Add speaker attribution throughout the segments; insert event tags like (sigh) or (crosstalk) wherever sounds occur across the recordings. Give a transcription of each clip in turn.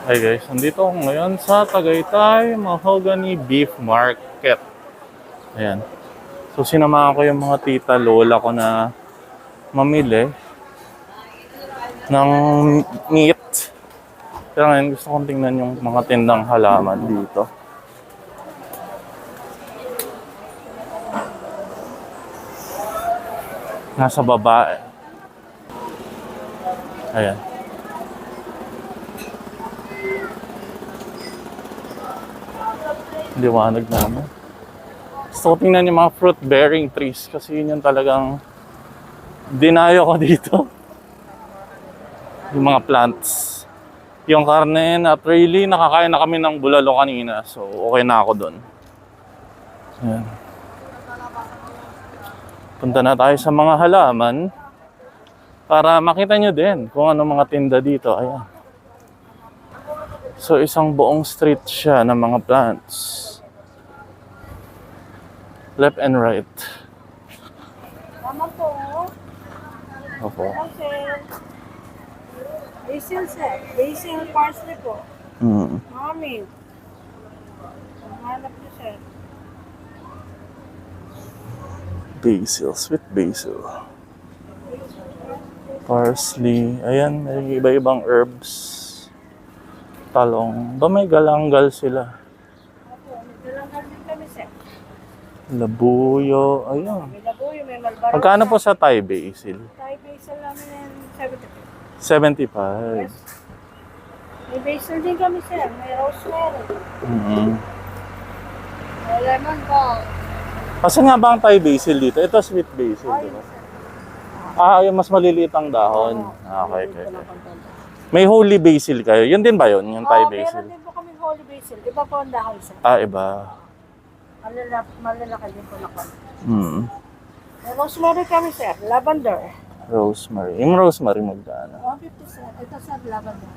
Speaker 1: Hi guys, nandito ako ngayon sa Tagaytay Mahogany Beef Market. Ayan. So sinamahan ko yung mga tita lola ko na mamili ng meat. Pero ngayon gusto kong tingnan yung mga tindang halaman dito. Nasa baba eh. Ayan. Liwanag naman. Gusto ko tingnan yung mga fruit-bearing trees kasi yun yung talagang dinayo ko (laughs) dito. Yung mga plants. Yung karne, not really. Nakakain na kami ng bulalo kanina. So, okay na ako doon. Ayan. Punta na tayo sa mga halaman para makita nyo din kung ano mga tinda dito. Ayan. So, isang buong street siya ng mga plants. Left and right.
Speaker 2: Tama po.
Speaker 1: Opo.
Speaker 2: Okay. Basil, sir. Basil parsley po.
Speaker 1: Mm.
Speaker 2: Mami. Hanap niyo, sir.
Speaker 1: Basil, sweet basil. Parsley. Ayan, may iba-ibang herbs. Talong. Ba may galanggal sila.
Speaker 2: Opo, may dalangan din kami, sir.
Speaker 1: Labuyo.
Speaker 2: May labuyo, may malbaro.
Speaker 1: Magkano po sa Thai basil?
Speaker 2: Thai basil namin 70
Speaker 1: 75.
Speaker 2: Yes. May basil din kami, sir. May rosemary.
Speaker 1: Mm-hmm.
Speaker 2: May lemon balm.
Speaker 1: Kasi nga ba ang Thai basil dito? Ito sweet basil, di
Speaker 2: Ayun,
Speaker 1: ba? Ah, yung mas maliliit ang dahon. Ah, okay, okay, okay. May holy basil kayo. Yun din ba yun? Yung Thai
Speaker 2: Oo,
Speaker 1: basil?
Speaker 2: meron din po kami holy basil. Di ba po ang dahon, sir?
Speaker 1: Ah, iba.
Speaker 2: Malalaki, malalaki din po na kami.
Speaker 1: Hmm.
Speaker 2: May rosemary kami, sir. Lavender.
Speaker 1: Rosemary. Yung rosemary magkano?
Speaker 2: 150, sir. Ito, sir, lavender.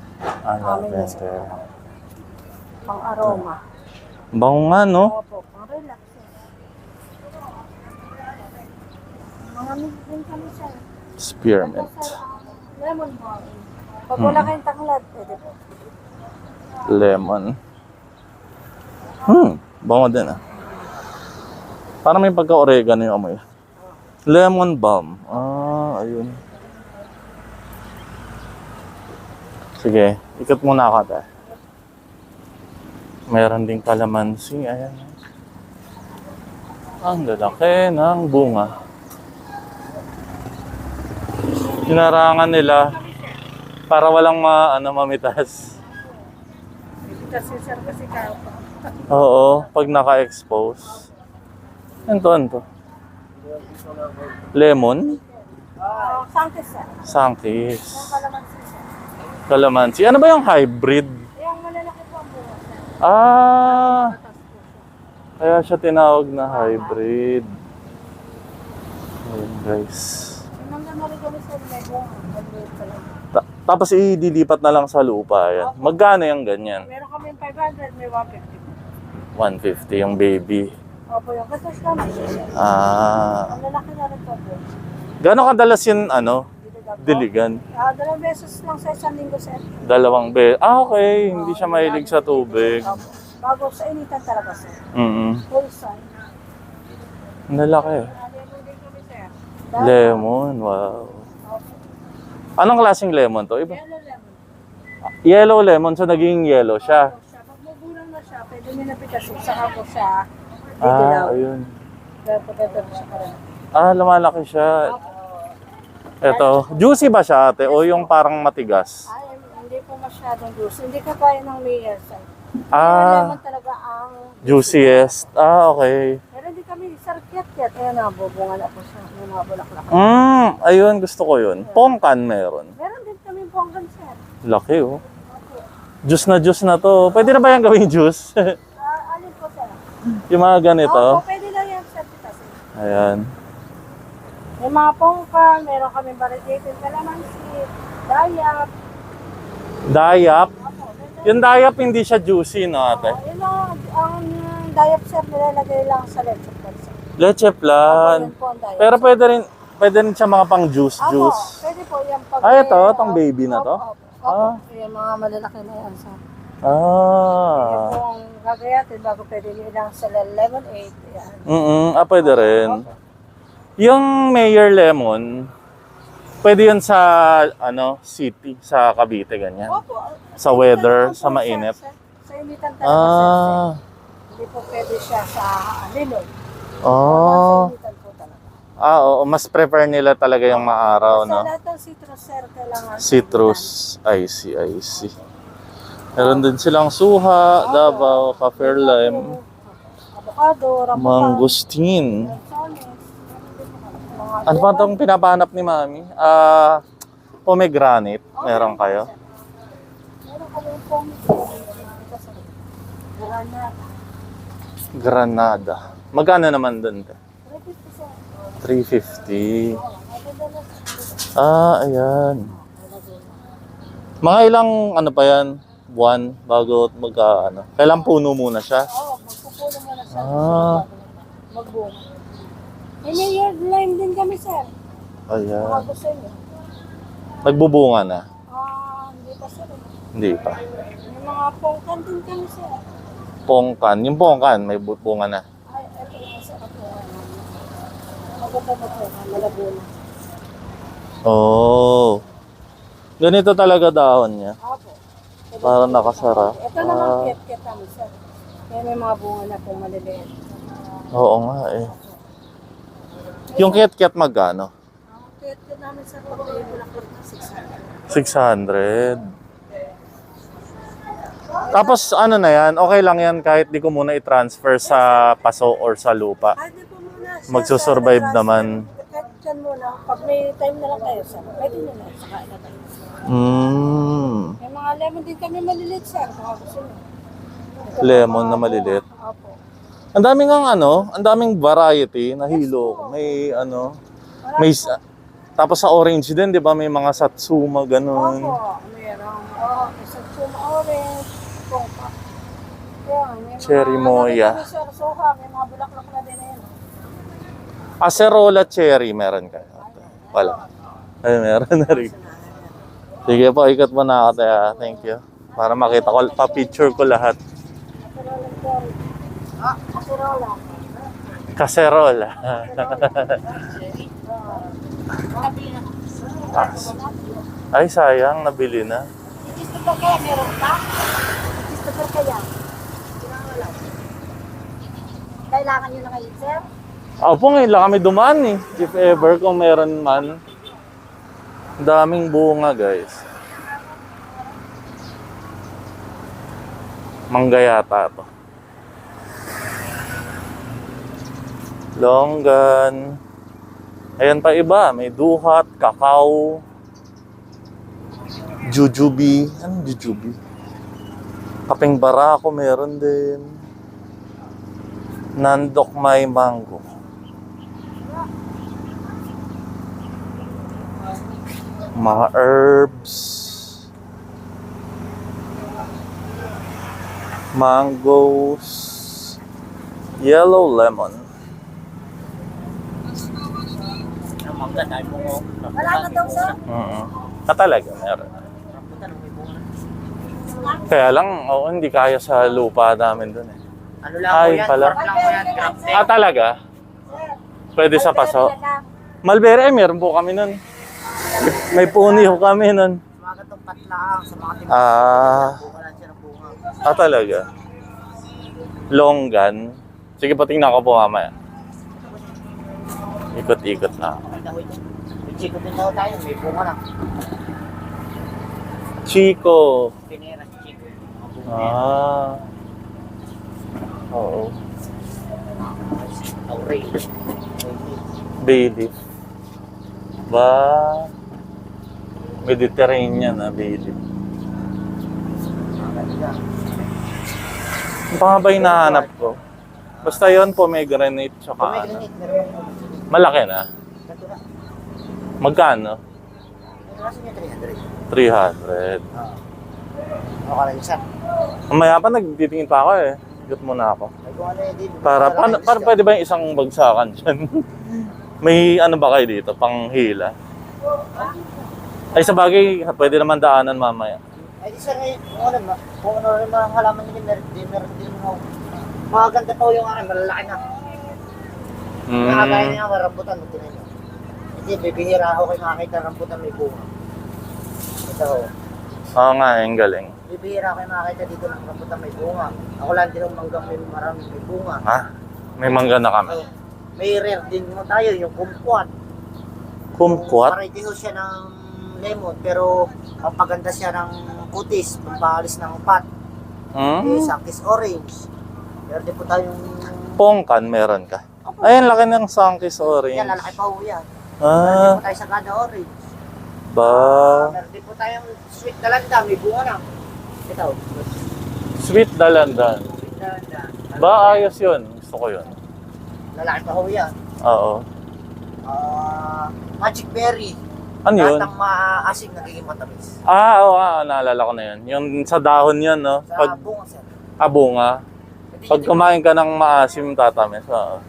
Speaker 1: Ah,
Speaker 2: Amin
Speaker 1: lavender.
Speaker 2: Pang aroma.
Speaker 1: Bango nga, no?
Speaker 2: Opo, pang relax, sir. Mga mint din kami, sir. Ito,
Speaker 1: Spearmint.
Speaker 2: sir, ang lemon balm. Pag wala kayong tanglad, pwede po.
Speaker 1: Lemon. Hmm. Bango din, ah. Parang may pagka-oregano yung amoy. Lemon balm. Ah, ayun. Sige, ikot muna ako tayo. Meron ding kalamansi. Ayan. Ang lalaki ng bunga. Tinarangan nila para walang ma, ano, mamitas.
Speaker 2: Kasi, sir, kasi kaya po.
Speaker 1: Oo, pag naka-expose. Ano to, ano to? Lemon?
Speaker 2: Sangkis, sir.
Speaker 1: Sangkis.
Speaker 2: Kalamansi.
Speaker 1: Ano ba yung hybrid?
Speaker 2: Yung malalaki po ang sir.
Speaker 1: Ah, kaya siya tinawag na hybrid. Ayun, guys. Ta- tapos idilipat na lang sa lupa. Yan. Magkano yung ganyan?
Speaker 2: Meron kami 500, may 150.
Speaker 1: 150 yung baby.
Speaker 2: Opo, yung katas naman, sir.
Speaker 1: Ah.
Speaker 2: Ang lalaki na rin po po.
Speaker 1: Gano'ng kadalas yun, ano,
Speaker 2: Diligan? Ah, dalawang beses lang sa isang linggo, sir.
Speaker 1: Dalawang be. Ah, okay. Hindi siya mahilig sa tubig.
Speaker 2: Opo. Bago sa initan talaga, sir.
Speaker 1: Mm
Speaker 2: Full sun.
Speaker 1: Ang lalaki.
Speaker 2: Lemon din kami, sir.
Speaker 1: Lemon, wow.
Speaker 2: Opo.
Speaker 1: Anong klaseng lemon to? Iba?
Speaker 2: Yellow lemon.
Speaker 1: Yellow lemon, so naging yellow siya.
Speaker 2: Pag magulang na siya, pwede mo na pitasyon. Saka po siya.
Speaker 1: Ah, ayun. Ah, lumalaki siya. Ito, juicy ba siya ate? O yung parang matigas?
Speaker 2: Ay, hindi po masyadong juice. Hindi ka kaya ng mayor, sir.
Speaker 1: Ah,
Speaker 2: lemon talaga ang
Speaker 1: juiciest. Ah, okay.
Speaker 2: Pero hindi kami sarkiat-kiat. Ayan, nabubunga na po siya. May mga bulaklak.
Speaker 1: Mm, ayun, gusto ko yun. Pongkan meron.
Speaker 2: Meron din kami po hanggang sir.
Speaker 1: Laki oh. Juice na juice na to. Pwede na ba yan gawing juice? (laughs)
Speaker 2: Ah, alin po sir?
Speaker 1: Yung mga ganito.
Speaker 2: Opo, pwede lang yan sir. Kita, sir.
Speaker 1: Ayan.
Speaker 2: May mga pongkan, meron kami variegated calamansi, dayap.
Speaker 1: Dayap.
Speaker 2: Opo.
Speaker 1: Yung dayap hindi siya juicy no ate?
Speaker 2: Oh, yun ang, ang dayap sir, nilalagay lang sa leche plan sir.
Speaker 1: Leche plan.
Speaker 2: yun po ang dayap.
Speaker 1: Pero pwede rin, pwede rin siya mga pang juice
Speaker 2: Opo,
Speaker 1: juice.
Speaker 2: pwede po yan pag
Speaker 1: Ah, ito,
Speaker 2: may-
Speaker 1: tong baby na to?
Speaker 2: Opo, opo.
Speaker 1: Ah,
Speaker 2: yung mga malalaki na yan, sir.
Speaker 1: Ah.
Speaker 2: Kung gagayatin, bago pwede nyo lang sa level 8, yan.
Speaker 1: Mm ah, pwede rin. Yung Mayor Lemon, pwede yun sa, ano, city, sa Cavite, ganyan.
Speaker 2: Opo.
Speaker 1: Sa weather,
Speaker 2: Initan
Speaker 1: sa
Speaker 2: po,
Speaker 1: mainit.
Speaker 2: sir. Sa initan talaga,
Speaker 1: Ah,
Speaker 2: sir. Hindi po pwede siya sa Lilog.
Speaker 1: oh.
Speaker 2: Sa initan po talaga.
Speaker 1: Ah, oo, mas prefer nila talaga yung maaraw,
Speaker 2: Sa
Speaker 1: no?
Speaker 2: lahat ng citrus, sir, kailangan.
Speaker 1: Citrus, I see, I see. Meron din silang suha, Davao, Kaffir Lime,
Speaker 2: Avocado, rambutan.
Speaker 1: mangustin. Ano pa itong pinapanap ni Mami? Ah, pomegranate. Meron kayo?
Speaker 2: Meron kami yung pomegranate. Granada.
Speaker 1: Magkano naman te? 350.
Speaker 2: 350 Maganda na.
Speaker 1: Ah, ayan. Mga ilang ano pa yan? Buwan bago magka ano. Kailang puno muna siya.
Speaker 2: Oo, magpupuno mo na siya.
Speaker 1: Ah.
Speaker 2: Magbunga. May mayor lime din kami, sir. Baka
Speaker 1: Ayan.
Speaker 2: gusto niyo.
Speaker 1: Nagbubunga na.
Speaker 2: Ah, hindi pa, sir.
Speaker 1: Hindi pa.
Speaker 2: May mga pongkan din kami, sir.
Speaker 1: Pongkan. Yung pongkan, may bu- bunga na.
Speaker 2: Ay, ito yung sa ako. Maganda na po, malabo na.
Speaker 1: Oh. Ganito talaga dahon niya.
Speaker 2: Apo.
Speaker 1: Parang nakasara.
Speaker 2: Ito naman
Speaker 1: Ah.
Speaker 2: kit-kit kami, sir. Kaya may mga bunga na pong maliliit.
Speaker 1: Oo nga eh. Yung kit-kit magkano?
Speaker 2: Ang kit-kit namin sa pag may bulaklak na 600.
Speaker 1: 600. Tapos ano na yan, okay lang yan kahit di ko muna i-transfer sa paso or sa lupa.
Speaker 2: Ay, di po muna. sir,
Speaker 1: Magsusurvive naman.
Speaker 2: Kahit dyan muna. Pag may time na lang kayo, sir. Pwede na. Saka na kayo.
Speaker 1: Mm.
Speaker 2: May mga lemon din kami maliliit, sir. Kung gusto.
Speaker 1: Lemon na maliliit.
Speaker 2: Opo.
Speaker 1: Ang daming ang ano, ang daming variety na hilo. May ano, may sa- tapos sa orange din, 'di ba? May mga satsuma ganun.
Speaker 2: Opo. Mayroong, oh, isang chuma orange. Pongka. Yan, may mga-
Speaker 1: Cherry moya.
Speaker 2: Ano sir, soha. May mga bulaklak na din yan.
Speaker 1: Acerola cherry meron kayo. Wala. Ay, meron na rin. Sige po, ikot mo na ako tayo. Thank you. Para makita ko, pa-picture ko lahat.
Speaker 2: Kaserola kaserola. (laughs)
Speaker 1: Ay, sayang, nabili na.
Speaker 2: Christopher kaya meron pa? Christopher kaya? Kinangalaw. Kailangan nyo na kayo, sir?
Speaker 1: Opo, ngayon lang kami dumaan eh. If ever, kung meron man. Daming bunga, guys. Mangga yata to. Longgan. Ayan pa iba. May duhat, kakao, jujubi. Anong jujubi? Kaping barako meron din. Nandok may mango. Mga herbs. Mangoes. Yellow lemon.
Speaker 2: Wala na daw, sir?
Speaker 1: Mm Ah, talaga, meron. Kaya lang, oo, hindi kaya sa lupa namin dun eh.
Speaker 3: Ano lang
Speaker 1: Ay,
Speaker 3: po yan?
Speaker 1: pala.
Speaker 3: Farm lang po yan, crafting.
Speaker 1: Ah, talaga? Pwede sa paso. Malbere, eh, meron po kami nun. May puni ho kami nun.
Speaker 3: Mga gatong patlaang sa mga timbang.
Speaker 1: Ah,
Speaker 3: Bunga lang siya ng bunga.
Speaker 1: ah talaga. Longgan. Sige po, tingnan ko po mamaya. Ikot-ikot na.
Speaker 3: dahoy din. Daw tayo. May bunga lang.
Speaker 1: Chico.
Speaker 3: Pinera si yan.
Speaker 1: Ah. Oo.
Speaker 3: Aurel.
Speaker 1: Bay leaf. Ba? Mediterranean na bay leaf. Ano pa nga ba hinahanap ko? Basta yon pomegranate tsaka ano.
Speaker 3: Pomegranate. Meron akong
Speaker 1: Malaki na. Magkano?
Speaker 3: Ito na niya 300.
Speaker 1: 300.
Speaker 3: Ano ka lang isa?
Speaker 1: Mamaya pa nagtitingin pa ako eh. Ikot muna ako.
Speaker 3: May ano dito.
Speaker 1: Para, paano, para pwede ba yung isang bagsakan dyan? (laughs) May ano ba kayo dito? Panghila? Ay, sa bagay, pwede naman daanan mamaya.
Speaker 3: Ay, di sir, eh, kung ano, ma- kung ano rin mga halaman nila, meron din, meron din mga, mga ganda pa yung akin, malalaki na.
Speaker 1: Mm.
Speaker 3: Nakakaya niya mga rambutan, mo tinan nyo. Hindi, bibihira ako kayo makakita ng rambutan may bunga. Ito ho.
Speaker 1: Oo nga, ang galing.
Speaker 3: Bibihira kayo makakita dito ng rambutan may bunga. Ako lang din ang manggang may maraming may bunga.
Speaker 1: Ha? May mangga na kami.
Speaker 3: So, may rare din mo tayo, yung kumquat.
Speaker 1: Kumquat?
Speaker 3: Variety ho siya ng lemon, pero papaganda siya ng kutis, pampalis ng pat.
Speaker 1: Hmm?
Speaker 3: Eh, Sakis orange. Meron din po tayong...
Speaker 1: Pongkan, meron ka. Ayun, laki ng Sankis Orange.
Speaker 3: Yan, lalaki pa ho yan. Meron
Speaker 1: Ah,
Speaker 3: din po tayo sa Gada orange.
Speaker 1: ba?
Speaker 3: Meron din po tayong sweet dalanda, may bunga na. Ito,
Speaker 1: Sweet dalandan.
Speaker 3: sweet dalanda.
Speaker 1: Ba, ayos yun. Gusto ko yun.
Speaker 3: Lalaki pa ho yan.
Speaker 1: Oo.
Speaker 3: Ah, magic berry.
Speaker 1: Ano yun?
Speaker 3: Lahat ng maaasing nagiging matamis.
Speaker 1: Ah, oo nga, naalala ko na yun. Yung sa dahon yun, no?
Speaker 3: Sa
Speaker 1: Pag
Speaker 3: bunga, sir.
Speaker 1: abunga,
Speaker 3: Hindi
Speaker 1: pag kumain ka ng maasim, tatamis. Oo.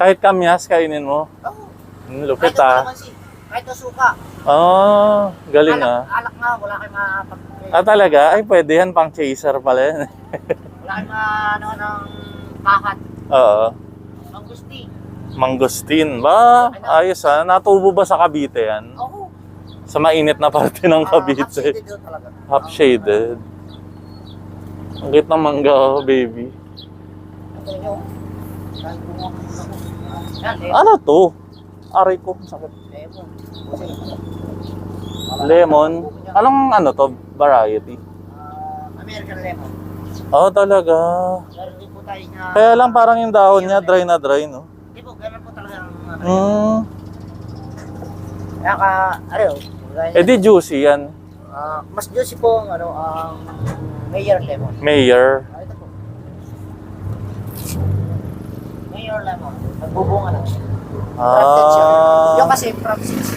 Speaker 1: Kahit kamyas, kainin mo.
Speaker 3: Oo.
Speaker 1: Hmm, Lupit
Speaker 3: Kahit
Speaker 1: ah.
Speaker 3: kalamansi, Kahit ang suka.
Speaker 1: Oh, galing
Speaker 3: alak,
Speaker 1: ah.
Speaker 3: Alak nga, wala kayong mapag...
Speaker 1: Ah, talaga? Ay, pwede yan. Pang chaser pala yan.
Speaker 3: Wala kayong ma... ano ng pakat. (laughs)
Speaker 1: Oo.
Speaker 3: Ang
Speaker 1: Mangustin. Ba, ayos ah. Natubo ba sa Cavite yan?
Speaker 3: Oo.
Speaker 1: Sa mainit na parte ng
Speaker 3: Ah,
Speaker 1: Cavite.
Speaker 3: half-shaded talaga.
Speaker 1: Half shaded. Ang cute ng mangga, oh, baby.
Speaker 3: Ito yun. Kahit bunga ko yun ako. Yan, lemon.
Speaker 1: Ano to? Aray ko, sakit.
Speaker 3: Lemon. Kasi,
Speaker 1: Lemon. Anong ano to? Variety?
Speaker 3: Ah, American lemon.
Speaker 1: Oh, talaga.
Speaker 3: Meron din po tayo na...
Speaker 1: Kaya lang parang yung dahon niya, dry na dry, no?
Speaker 3: Hindi po, ganun po talaga ang... ano. Gaya
Speaker 1: Eh di juicy yan.
Speaker 3: Ah, mas juicy po ang ano, ang mayor lemon.
Speaker 1: Mayor.
Speaker 3: Ah, ito po. Mayor lemon. Nagbubunga na. Grafted siya. Yung
Speaker 1: Ah.
Speaker 3: kasi from seeds.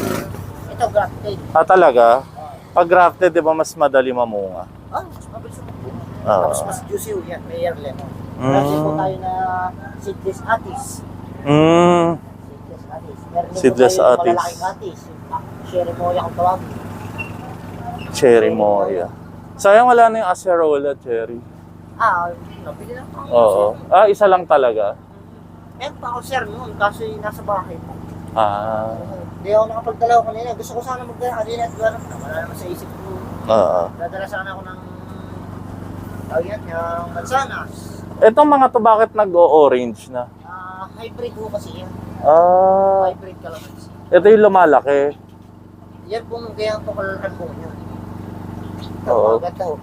Speaker 3: Ito grafted.
Speaker 1: Ah, talaga? Pag grafted, di ba mas madali mamunga?
Speaker 3: Ah, mas mabilis ang bunga.
Speaker 1: Ah.
Speaker 3: Tapos mas juicy yan, mayor lemon. Din po
Speaker 1: Mm.
Speaker 3: tayo na seedless atis.
Speaker 1: Mm.
Speaker 3: Po
Speaker 1: Seedless
Speaker 3: tayo
Speaker 1: atis.
Speaker 3: Ah, Cherry moya kung tawagin.
Speaker 1: Cherry moya. Sayang wala na yung acerola cherry.
Speaker 3: Ah, nabili lang ako.
Speaker 1: Oo. Ah, isa lang talaga.
Speaker 3: Meron pa ako sir noon, yung nasa bahay.
Speaker 1: Ah.
Speaker 3: Hindi ako nakapagdala ko kanina. Gusto ko sana magdala kanina at naman. Wala naman sa isip ko.
Speaker 1: Oo.
Speaker 3: Dadala sana ako ng tawag yan, yung mansanas.
Speaker 1: Etong mga to bakit nag-o-orange na?
Speaker 3: Ah, hybrid ho kasi yan.
Speaker 1: Ah.
Speaker 3: Hybrid calamansi.
Speaker 1: Ito yung lumalaki.
Speaker 3: Yan po kaya po kalalaki po niya. Ito,
Speaker 1: Oo.
Speaker 3: maganda ho.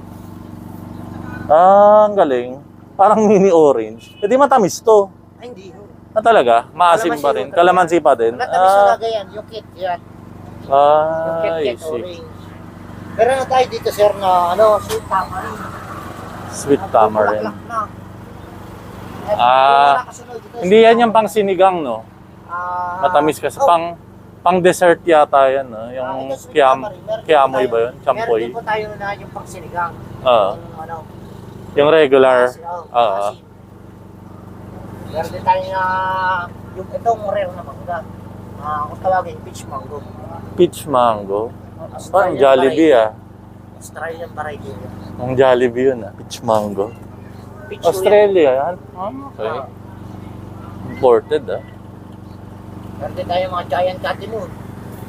Speaker 1: Ah, ang galing. Parang mini orange. Eh di matamis to.
Speaker 3: Ay, hindi ho.
Speaker 1: Ah, talaga? Maasim
Speaker 3: Kalamansi
Speaker 1: pa rin.
Speaker 3: talaga.
Speaker 1: Kalamansi pa din.
Speaker 3: Matamis
Speaker 1: Ah,
Speaker 3: talaga yan, yung kit yan. Yung
Speaker 1: ah,
Speaker 3: kit
Speaker 1: I
Speaker 3: kit
Speaker 1: see.
Speaker 3: orange. Meron na tayo dito sir na ano, sweet tamarind.
Speaker 1: Sweet tamarind.
Speaker 3: na.
Speaker 1: Ah,
Speaker 3: dito,
Speaker 1: Hindi yan yung pang sinigang, no?
Speaker 3: Ah,
Speaker 1: Matamis kasi
Speaker 3: oh,
Speaker 1: pang pang dessert yata yan, no?
Speaker 3: ah,
Speaker 1: Yung
Speaker 3: din
Speaker 1: kiyamoy
Speaker 3: po
Speaker 1: ba yun? Champoy?
Speaker 3: Meron din po tayo na yung pang sinigang.
Speaker 1: Oo.
Speaker 3: Yung ano,
Speaker 1: Yung regular.
Speaker 3: oh,
Speaker 1: Oo.
Speaker 3: kasi. Meron din tayo na yung itong rare na mangga. Ah, kung tawagin, peach mango.
Speaker 1: Peach mango. Parang
Speaker 3: Australian
Speaker 1: Jollibee, ah.
Speaker 3: Australian variety. yun.
Speaker 1: Ang Jollibee yun, ah. Peach mango.
Speaker 3: Peach.
Speaker 1: Australia yan? Ah, okay.
Speaker 3: Ah,
Speaker 1: Imported, ah.
Speaker 3: Meron din tayo mga giant catimon.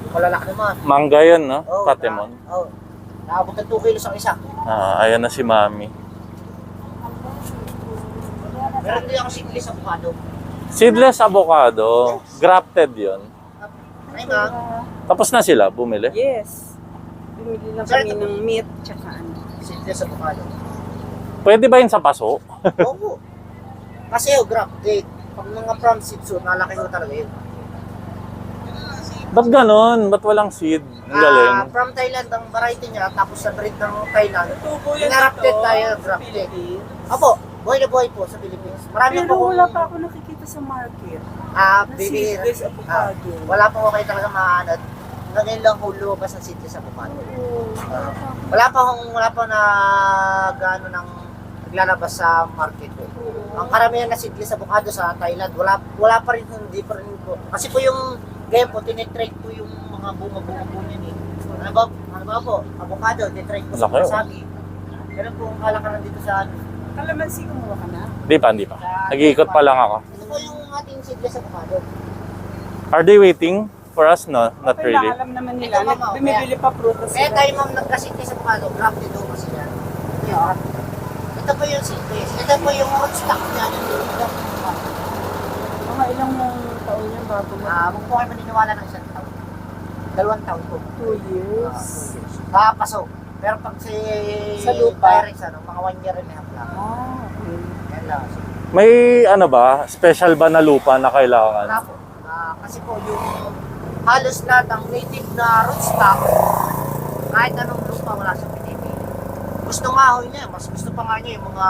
Speaker 3: Yung malalaki naman.
Speaker 1: Mangga yun, no?
Speaker 3: Oh,
Speaker 1: Katemon.
Speaker 3: Na, oh, naabot ng 2 kilos ang isa.
Speaker 1: Ah, ayan na si Mami.
Speaker 3: Meron din ako singlis avocado.
Speaker 1: Seedless avocado. Grafted yun.
Speaker 3: Ay nga.
Speaker 1: Tapos na sila, bumili.
Speaker 2: Yes. Bumili lang
Speaker 3: Sir,
Speaker 2: kami
Speaker 3: ito-
Speaker 2: ng meat tsaka ano.
Speaker 3: Singlis avocado.
Speaker 1: Pwede ba yun sa paso? (laughs)
Speaker 3: Oo. Kasi oh, grafted. Pag mga from seeds, nalaki ho talaga yun.
Speaker 1: Ba't ganon? Ba't walang seed? Ang galing.
Speaker 3: Ah, from Thailand ang variety niya, tapos sa breed ng Thailand.
Speaker 2: Tubo
Speaker 3: Grafted tayo, grafted. Opo, buhay na buhay po sa Philippines. Marami
Speaker 2: Pero
Speaker 3: po kung,
Speaker 2: wala pa ako nakikita sa market.
Speaker 3: ah,
Speaker 2: Na
Speaker 3: baby,
Speaker 2: seedless
Speaker 3: ah,
Speaker 2: avocado.
Speaker 3: wala pa ko kayo talaga maanad. Ngayon lang ho lumabas ang seedless avocado. Ah, wala pa hong, wala pa na gaano ng naglalabas sa market po. Ang karamihan na seedless avocado sa Thailand, wala wala pa rin hindi pa rin po. Kasi po yung ganyan po, tinitrade po yung mga bunga-bunga po niyan eh. Ano ba, ano ba po? Avocado, titry ko sa
Speaker 1: Laki, oh.
Speaker 3: wasabi. Ganun po ang kalakaran dito sa ano.
Speaker 4: Kalamansi kumuha ka na?
Speaker 1: Di pa, di pa. Nag-iikot pa lang ako.
Speaker 3: Ito po yung ating seedless avocado.
Speaker 1: Are they waiting for us? No, not
Speaker 4: Okay
Speaker 1: really.
Speaker 4: alam naman nila.
Speaker 3: Ito, mama,
Speaker 4: Bumibili pa prutas
Speaker 3: Kaya
Speaker 4: sila.
Speaker 3: tayo ma'am nagka-seedless avocado, grafted do kasi yan. Yan. Ito po yung seedless. Ito po yung rootstock niya. Yung ito po yung avocado.
Speaker 4: Mga ilang taon yan bago mo?
Speaker 3: Ah, huwag po kayo maniniwala ng isang taon. Dalawang taon po.
Speaker 4: Two years.
Speaker 3: Ah, paso. Pero pag si
Speaker 4: Sa lupa.
Speaker 3: Virus, ano, mga one year and a half lang.
Speaker 4: Ah, okay.
Speaker 3: Yan lang.
Speaker 1: May ano ba? Special ba na lupa na
Speaker 3: Wala
Speaker 1: kailangan?
Speaker 3: po. Ah, kasi po yung halos lahat ng native na rootstock, kahit anong lupa wala sa pinipili. Gusto nga ho niya, mas gusto pa nga niya yung mga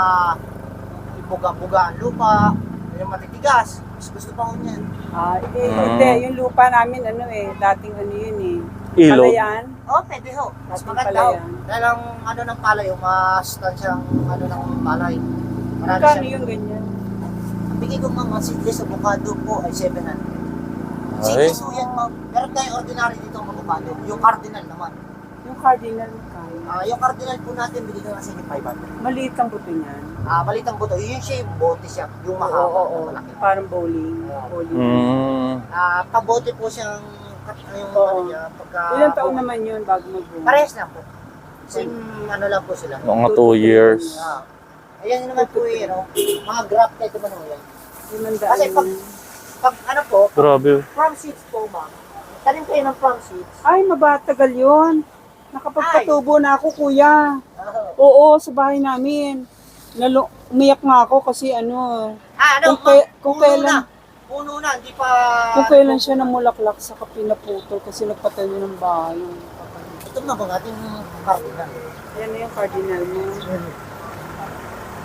Speaker 3: buga-bugaan lupa, yung matitigas, mas gusto pa ho niya.
Speaker 4: Ah, eh,
Speaker 1: Mm.
Speaker 4: hindi. Yung lupa namin, ano eh, dating ano yun eh.
Speaker 1: Ilog.
Speaker 4: Palayan.
Speaker 3: Oh, pwede ho. Mas
Speaker 4: Dating
Speaker 3: maganda ho.
Speaker 4: yan.
Speaker 3: Dahil ang ano ng palay, yung mas tansyang ano ng palay. Marami
Speaker 4: Magkano
Speaker 3: siyang-
Speaker 4: yung ganyan?
Speaker 3: Ang bigay ko ma'am, ang seedless avocado po ay 700.
Speaker 1: Ay.
Speaker 3: Seedless ho yan ma'am. Meron tayong ordinary dito ang avocado. Yung cardinal naman.
Speaker 4: Yung cardinal?
Speaker 3: Ah, yung cardinal po natin, lang sa inyo 500.
Speaker 4: Maliit ang buto niyan.
Speaker 3: Ah, balitang buto. Yun siya yung bote siya. Yung
Speaker 4: Oo,
Speaker 3: mahaba
Speaker 4: oo,
Speaker 3: na
Speaker 4: oo.
Speaker 3: malaki.
Speaker 4: Parang bowling. bowling.
Speaker 1: Mm.
Speaker 3: Ah, pabote po siyang yung
Speaker 4: Oo.
Speaker 3: ano niya, pagka...
Speaker 4: Ilang taon naman yun bago mag-boom?
Speaker 3: Parehas lang po. Same ano lang po sila.
Speaker 1: Mga two years.
Speaker 3: Ah. Ayan naman po yung ano, mga grafted naman po yan.
Speaker 4: Limandaan
Speaker 3: Kasi pag,
Speaker 4: yun.
Speaker 3: pag ano po,
Speaker 1: Grabe.
Speaker 3: from seeds po ma'am. Tanim kayo ng from seeds.
Speaker 4: Ay, mabatagal yun. Nakapagpatubo na ako, kuya.
Speaker 3: Ah,
Speaker 4: Oo, sa bahay namin. Nalo, umiyak nga ako kasi ano,
Speaker 3: ah, ano,
Speaker 4: Kung kay-
Speaker 3: ma'am,
Speaker 4: kung
Speaker 3: puno
Speaker 4: kailan-
Speaker 3: na. Puno na, hindi pa...
Speaker 4: kung kailan siya namulaklak sa kapinaputol kasi nagpatayo ng bahay.
Speaker 3: Ito na ba ating cardinal?
Speaker 4: Yan na yung cardinal mo.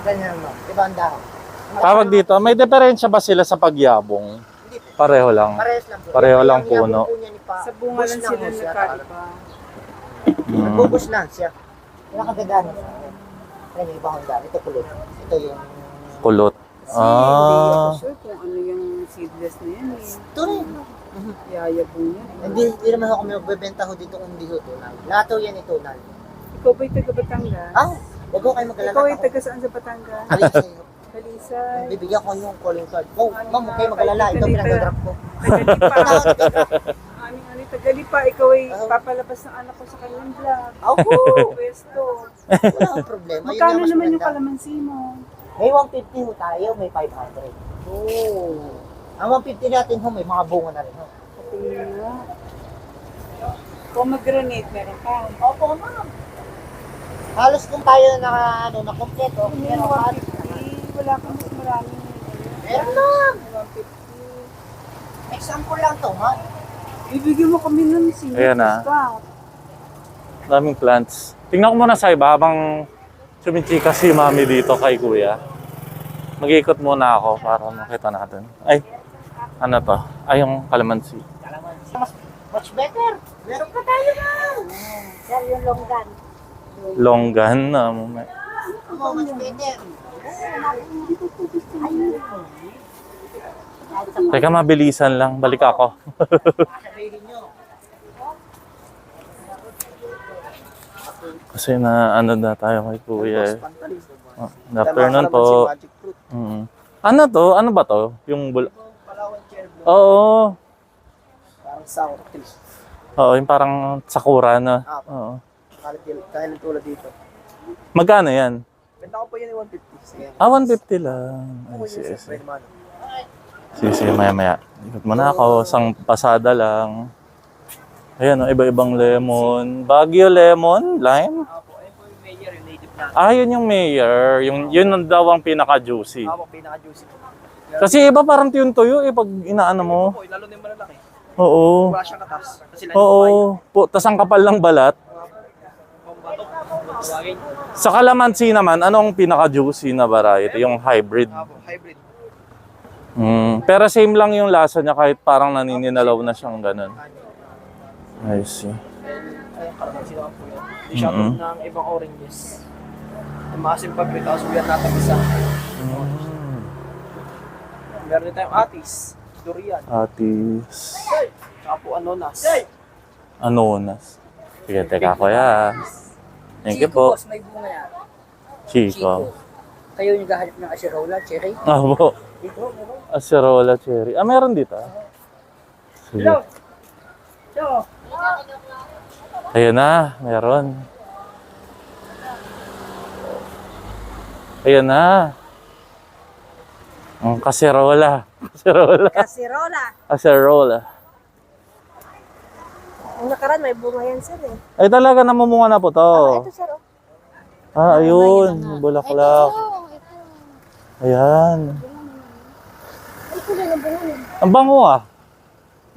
Speaker 3: Ganyan ma'am. Diba ang dahon?
Speaker 1: Tawag dito, may diferensya ba sila sa pagyabong?
Speaker 3: Hindi po.
Speaker 1: Pareho lang.
Speaker 3: Parehas lang po.
Speaker 1: Pareho lang
Speaker 3: yabong
Speaker 1: puno.
Speaker 3: po niya ni pa-
Speaker 4: Sa bunga
Speaker 3: bush
Speaker 4: lang sila
Speaker 3: ho siya.
Speaker 1: Mm.
Speaker 3: Nagbubus lang siya. Mo siya. Ayan yung ibang handa. Ito kulot. Ito yung...
Speaker 1: Kulot.
Speaker 4: Kasi hindi
Speaker 1: Ah.
Speaker 4: ako sure kung ano yung seedless na yan eh.
Speaker 3: Ito rin.
Speaker 4: Yayabong yan.
Speaker 3: Hindi, hindi naman ako magbebenta ko dito kung hindi ho tunay. Lahat ho yan ito tunay.
Speaker 4: Ikaw ba'y taga Batangas?
Speaker 3: Ah, wag ho kayo mag-alala.
Speaker 4: Ikaw ay taga saan sa Batangas? Kalisay.
Speaker 3: Bibigyan ko yung calling card. Oh, ma'am, huwag kayo mag-alala. Ito pinag-drop ko.
Speaker 4: Tagalipa. (laughs) Aming ano, tagalipa. Ikaw ay
Speaker 3: Oh.
Speaker 4: papalabas ng anak ko sa kanyang vlog.
Speaker 3: Ako! (laughs)
Speaker 4: Pwesto.
Speaker 3: Wala akong problema.
Speaker 4: Magkano naman yung kalamansi mo?
Speaker 3: May 150 ho tayo, may 500.
Speaker 4: Oh.
Speaker 3: Ang 150 natin ho, may mga bunga na rin ho.
Speaker 4: Patingin nga. Kung mag-granate, meron ka.
Speaker 3: Opo, ma'am. Halos kung tayo na, ano, na kompleto, meron pa.
Speaker 4: 150. Wala kang mas maraming.
Speaker 3: Meron
Speaker 4: may 150.
Speaker 3: Example lang to, ma'am.
Speaker 4: Ibigyan mo kami ng sino.
Speaker 1: Ayan na. Daming plants. Tingnan ko muna sa iba habang chumichika si mami dito kay kuya. Mag-iikot muna ako para makita natin. Ay, ano to? Ay, yung kalamansi.
Speaker 3: Mas, much better. Meron pa tayo, ma'am. Sir, yung longgan.
Speaker 1: Longgan na. may-
Speaker 3: Oh, much better.
Speaker 1: Teka, mabilisan lang. Balik ako. (laughs) Kasi na ano na tayo kay kuya eh.
Speaker 3: Pantalis.
Speaker 1: Oh, good afternoon po. Mm. Ano to? Ano ba to? Yung bul... Oo.
Speaker 3: Parang sour.
Speaker 1: Oo, yung parang sakura na.
Speaker 3: Ah.
Speaker 1: Oo.
Speaker 3: Kaya tulad dito.
Speaker 1: Magkano yan?
Speaker 3: Benta ko po yan yung 150. Sige.
Speaker 1: Ah, 150 lang. Ay, sige, sige. Sige, sige, maya, maya. Ikot muna ako. Isang pasada lang. Ayan, oh, iba-ibang lemon. Baguio lemon, lime.
Speaker 3: Ayun po yung mayor, yung native na.
Speaker 1: Ah, yun yung mayor. Yung, yun ang daw ang pinaka-juicy.
Speaker 3: Apo, pinaka-juicy po.
Speaker 1: Kasi iba parang tuyo eh pag inaano mo.
Speaker 3: Po, lalo na yung malalaki.
Speaker 1: Oo.
Speaker 3: Wala siyang katas. Kasi lang
Speaker 1: Oo. Po, tas ang kapal ng balat. Sa kalamansi naman, anong pinaka-juicy na variety? Yung hybrid.
Speaker 3: Hybrid.
Speaker 1: Mm. Pero same lang yung lasa niya kahit parang nanininaw na siyang ganun. I see.
Speaker 3: Ayun, karamihan sila po yan. Hindi
Speaker 1: siya Mhm.
Speaker 3: ng ibang oranges. Yung maasim pa pre, tapos bigyan natin isa.
Speaker 1: Mm.
Speaker 3: Meron din tayong atis, durian,
Speaker 1: Atis.
Speaker 3: tsaka po anonas.
Speaker 1: Anonas. Sige, teka kuya. Thank you po.
Speaker 4: boss, may bunga yan.
Speaker 1: Chico.
Speaker 4: Kayo yung gahanap ng Asirola, Cherry.
Speaker 1: Ah, po.
Speaker 4: Dito, meron.
Speaker 1: Acerola cherry. Ah, meron dito. ah. Sige. Ayun na, meron. Ayun na. Ang kaserola. Kaserola.
Speaker 2: Kasirola.
Speaker 1: Kaserola.
Speaker 2: Ang nakaraan, may bunga yan, sir eh.
Speaker 1: Ay talaga namumunga na po to.
Speaker 2: Ito, sir. Oh.
Speaker 1: Ah, ayun. Yung Bulaklak. Ayan.
Speaker 2: Ay, kulay ng bunga niya.
Speaker 1: Ang bango ah.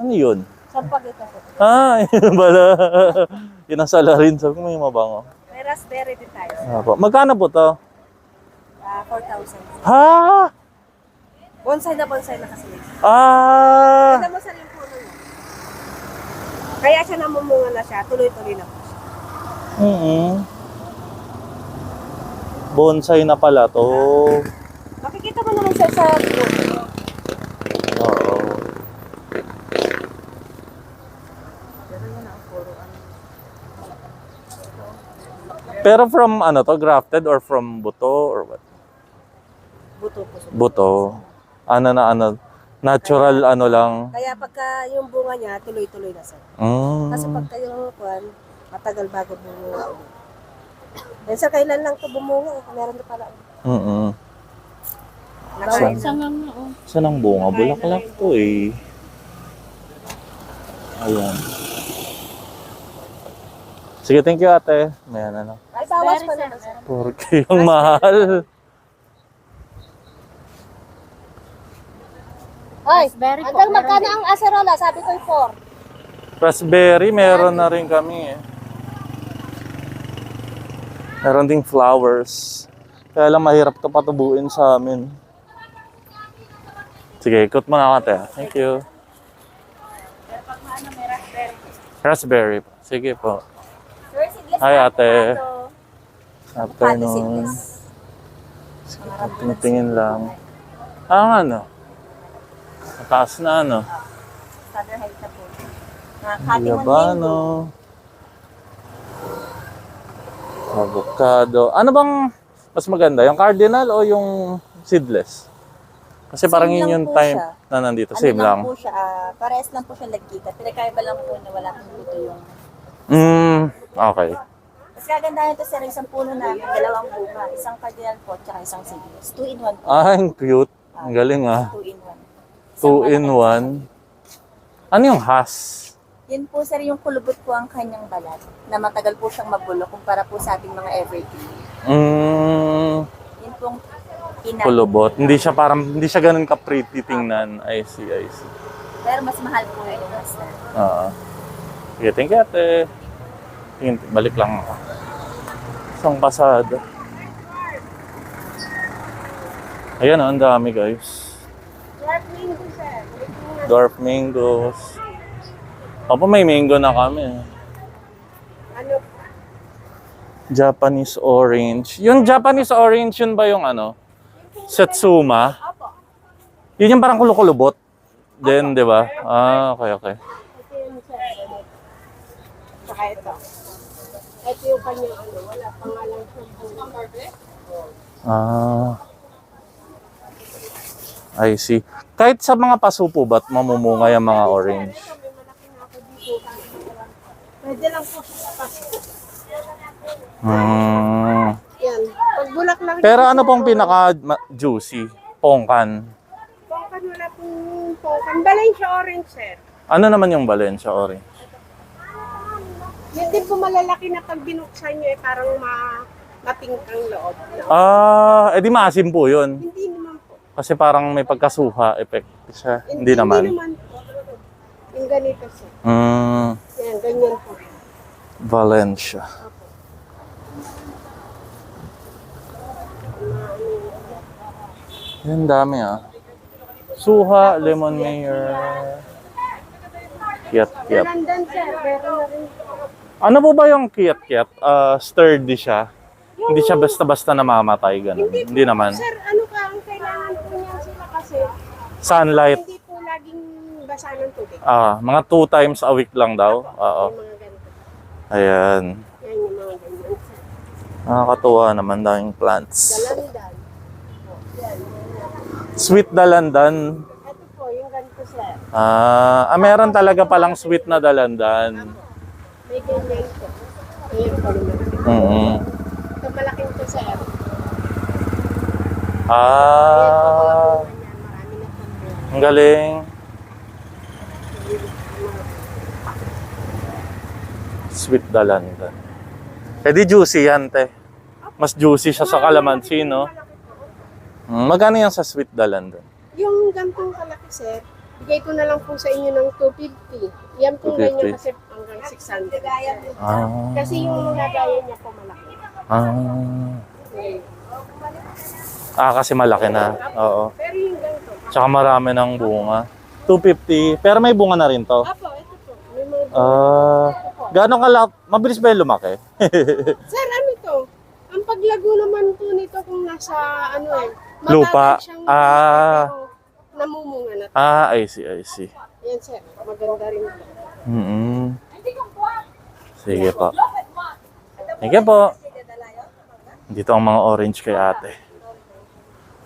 Speaker 1: Ano yun?
Speaker 2: Sampag ito po.
Speaker 1: Ah, (laughs) yun pala. Inasala rin. Sabi ko may mabango.
Speaker 2: May raspberry din tayo.
Speaker 1: Ah, po. Magkano po to?
Speaker 2: Ah, 4,000.
Speaker 1: Ha?
Speaker 2: Bonsai na bonsai na kasi.
Speaker 1: Ah!
Speaker 2: Tignan mo sa yung puno niya. Kaya siya namumunga na siya. Tuloy-tuloy na po siya.
Speaker 1: mm Bonsai na pala to.
Speaker 2: Makikita mo naman sir sa puno.
Speaker 1: Oo. Pero from ano to, grafted or from buto or what?
Speaker 2: Buto po siya.
Speaker 1: Buto. Ano na ano, natural ano lang.
Speaker 2: Kaya pagka yung bunga niya, tuloy-tuloy na sir.
Speaker 1: Mm.
Speaker 2: Kasi pagka yung kuwan, matagal bago bumunga. Then sir, kailan lang ito bumunga? Meron na pala.
Speaker 1: Mm-mm.
Speaker 2: Nakain
Speaker 1: Saan? Saan ang bunga? Bulaklak to eh. Ayan. Sige, thank you ate. May ano.
Speaker 2: Ay, bawas pa naman.
Speaker 1: Porque yung mahal.
Speaker 2: Ay, hanggang magkano ang asarola? Sabi ko yung 4.
Speaker 1: Raspberry, meron na rin kami eh. Meron ding flowers. Kaya lang mahirap to patubuin sa amin. Sige, ikot mo na ako ate. ah. Thank you. Raspberry. po. Sige po. Hi, ate. Afternoon. Tingin lang. Ah, ano? Mataas na ano.
Speaker 2: Father height na po. Nakakati mo
Speaker 1: Yabano. Avocado. Ano bang mas maganda? Yung cardinal o yung seedless? Kasi parang
Speaker 5: Same
Speaker 1: yun
Speaker 5: lang
Speaker 1: yung
Speaker 5: po
Speaker 1: time
Speaker 5: siya.
Speaker 1: na nandito.
Speaker 5: Ano
Speaker 1: Same lang.
Speaker 5: po siya, ah, parehas lang po siya lagkita. Pinakaiba lang po na wala pong buto yung...
Speaker 1: Mm, okay.
Speaker 5: Mas kagandahan ito sir, isang puno namin, dalawang bunga. Isang cardinal po, tsaka isang seedless. Two in one po.
Speaker 1: Ah, ang cute. Ang galing ah.
Speaker 5: Two in one. Isang
Speaker 1: Two in
Speaker 5: malaki,
Speaker 1: one. Ano yung has?
Speaker 5: Yun po sir, yung kulubot po ang kanyang balat. Na matagal po siyang mabulo kumpara po sa ating mga evergreen.
Speaker 1: Mm,
Speaker 5: Yun pong ina.
Speaker 1: kulubot. Hindi siya parang, hindi siya ganun ka-pretty tingnan. I see, I see.
Speaker 5: Pero mas mahal po yung master.
Speaker 1: Oo. Sige, thank you ate. Tingin, balik lang ako. Isang pasada. Ayan, ang dami guys. Dwarf mangoes. Opo, may mango na kami.
Speaker 2: Ano?
Speaker 1: Japanese orange. Yung Japanese orange, yun ba yung ano? Setsuma?
Speaker 2: Opo.
Speaker 1: Yun yung parang kulukulubot. Then, di ba? Ah, okay, okay.
Speaker 2: Saka ito. Ito yung kanyang ano. Wala pa nga lang siya bunga.
Speaker 1: Ah. I see. Kahit sa mga pasupo ba't mamumunga yung mga orange?
Speaker 2: Dito. Pwede lang po sa paso.
Speaker 1: Hmm.
Speaker 2: Yan. Pag bulak lang
Speaker 1: Pero ano pong pinaka-juicy? Pongkan.
Speaker 2: Pongkan wala pong pongkan. Valencia orange, sir.
Speaker 1: Ano naman yung Valencia orange?
Speaker 2: Yun din po malalaki na pag binuksan nyo eh parang ma mapingkang loob. No?
Speaker 1: Ah, edi maasim po yun.
Speaker 2: Hindi naman po.
Speaker 1: Kasi parang may pagkasuha effect siya. Hindi naman.
Speaker 2: Hindi naman po. Yung ganito sir.
Speaker 1: Hmm.
Speaker 2: Yan, ganyan po.
Speaker 1: Valencia. Yan dami ah. Suha, lemon mayor. Kiyat,
Speaker 2: Sa
Speaker 1: kiyat.
Speaker 2: London sir, meron na rin po.
Speaker 1: Ano po ba yung kiyat, kiyat? Ah, sturdy siya. Hindi siya basta-basta namamatay, ganun.
Speaker 2: Hindi,
Speaker 1: Hindi
Speaker 2: po,
Speaker 1: naman.
Speaker 2: Sir, ano ka ang kailangan po niyan sila kasi
Speaker 1: Sunlight.
Speaker 2: hindi po laging basa ng tubig.
Speaker 1: Ah, mga two times a week lang daw. Oo.
Speaker 2: Yung mga ganito.
Speaker 1: Ayan.
Speaker 6: Yan yung mga ganyan. sir.
Speaker 1: Nakakatuwa naman daming plants.
Speaker 6: Dalandan. Oh, yan.
Speaker 1: Sweet dalandan.
Speaker 6: Ito po, yung ganito sir.
Speaker 1: Ah, ah, meron talaga palang sweet na dalandan.
Speaker 6: May po. Ayan po naman.
Speaker 1: Mm
Speaker 6: Ito malaking to. Ayan po,
Speaker 1: Ah,
Speaker 6: na
Speaker 1: ang galing. Sweet dalandan. Eh juicy yan, te. Mas juicy siya sa kalamansi, no? Mm, magkano yan sa sweet dalandan?
Speaker 6: Yung gantong kalaki sir, bigay ko na lang po sa inyo ng 250. Yan po
Speaker 1: 250.
Speaker 6: ganyan kasi hanggang 600. sir.
Speaker 1: Ah,
Speaker 6: Kasi yung lagayan niya po malaki.
Speaker 1: ah.
Speaker 6: Okay.
Speaker 1: Ah, kasi malaki na. Oo.
Speaker 6: Pero yung ganito,
Speaker 1: Tsaka marami ng bunga. 250. Pero may bunga na rin to.
Speaker 6: Apo, ito po. May mga
Speaker 1: Ah, gano'ng kalak? Mabilis ba yung lumaki? (laughs)
Speaker 6: Sir, ano to? Ang paglago naman po nito kung nasa ano eh. matatag
Speaker 1: Lupa.
Speaker 6: siyang
Speaker 1: Ah.
Speaker 6: pero namumunga na.
Speaker 1: ah, I see, I see.
Speaker 6: Yan sir, maganda rin to.
Speaker 1: Mm Sige po. Sige po. Dito ang mga orange kay ate.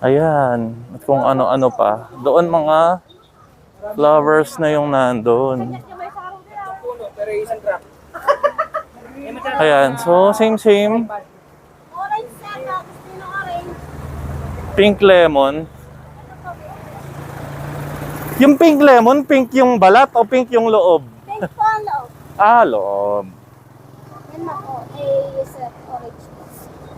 Speaker 1: Ayan. At kung ano-ano pa. Doon mga flowers na yung nandun. Ayan. So, same, same. Pink lemon. Yung pink lemon, pink yung balat o pink yung loob?
Speaker 2: Pink po ang loob.
Speaker 1: Ah, loob.
Speaker 2: Yan na po, eh, sir, orange po.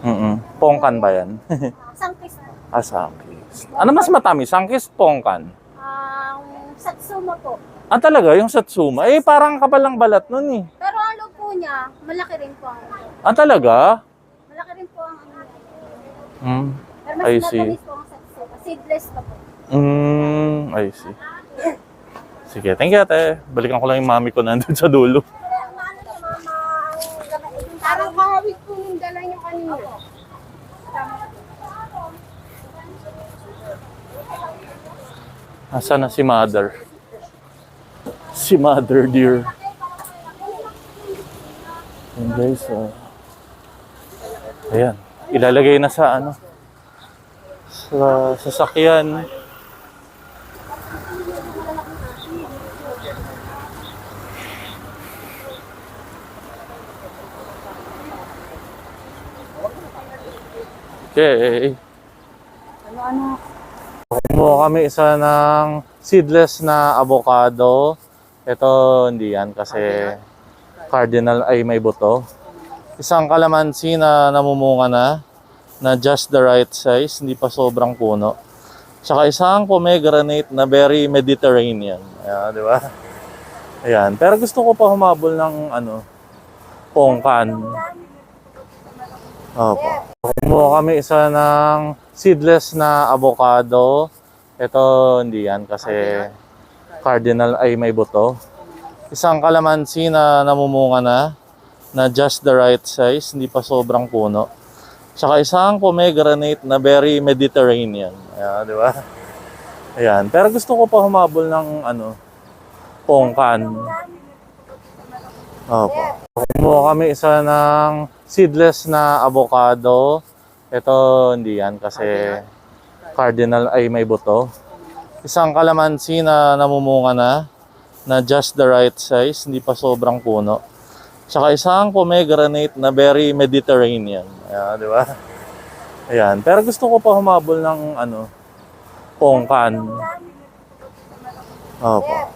Speaker 1: Mm Pongkan ba yan? (laughs)
Speaker 2: Sangkis po.
Speaker 1: ah, sangkis. Ano mas matamis? Sangkis, pongkan?
Speaker 2: Ang satsuma po.
Speaker 1: Ah, talaga? Yung satsuma? Eh, parang kapal ng balat nun eh.
Speaker 2: Pero ang loob po niya, malaki rin po ang
Speaker 1: Ah, talaga?
Speaker 2: Malaki rin po ang ano.
Speaker 1: Hmm.
Speaker 2: Pero mas
Speaker 1: I see.
Speaker 2: matamis po ang satsuma. Seedless pa po.
Speaker 1: Mm, I see. Sige, thank you ate. Balikan ko lang yung mami ko nandun sa dulo.
Speaker 6: Parang kahawig po yung dala niyo kanina.
Speaker 1: Asa na si mother? Si mother dear. Ayan guys, oh. Ayan. Ilalagay na sa ano? Sa sasakyan. Okay. Kumuha kami isa ng seedless na avocado. Ito, hindi yan kasi cardinal ay may buto. Isang kalamansi na namumunga na, na just the right size, hindi pa sobrang puno. Tsaka isang pomegranate na very Mediterranean. Ayan, di ba? Ayan. Pero gusto ko pa humabol ng ano, pongkan. Opo. Kumuha kami isa ng seedless na avocado. Ito, hindi yan kasi cardinal ay may buto. Isang kalamansi na namumunga na, na just the right size, hindi pa sobrang puno. Tsaka isang pomegranate na very Mediterranean. Ayan, di ba? Ayan. Pero gusto ko pa humabol ng ano, pongkan. Opo. Kumuha kami isa ng seedless na avocado. Ito, hindi yan kasi cardinal ay may buto. Isang kalamansi na namumunga na, na just the right size, hindi pa sobrang puno. Tsaka isang pomegranate na very Mediterranean. Ayan, di ba? Ayan. Pero gusto ko pa humabol ng ano, pongkan. Opo.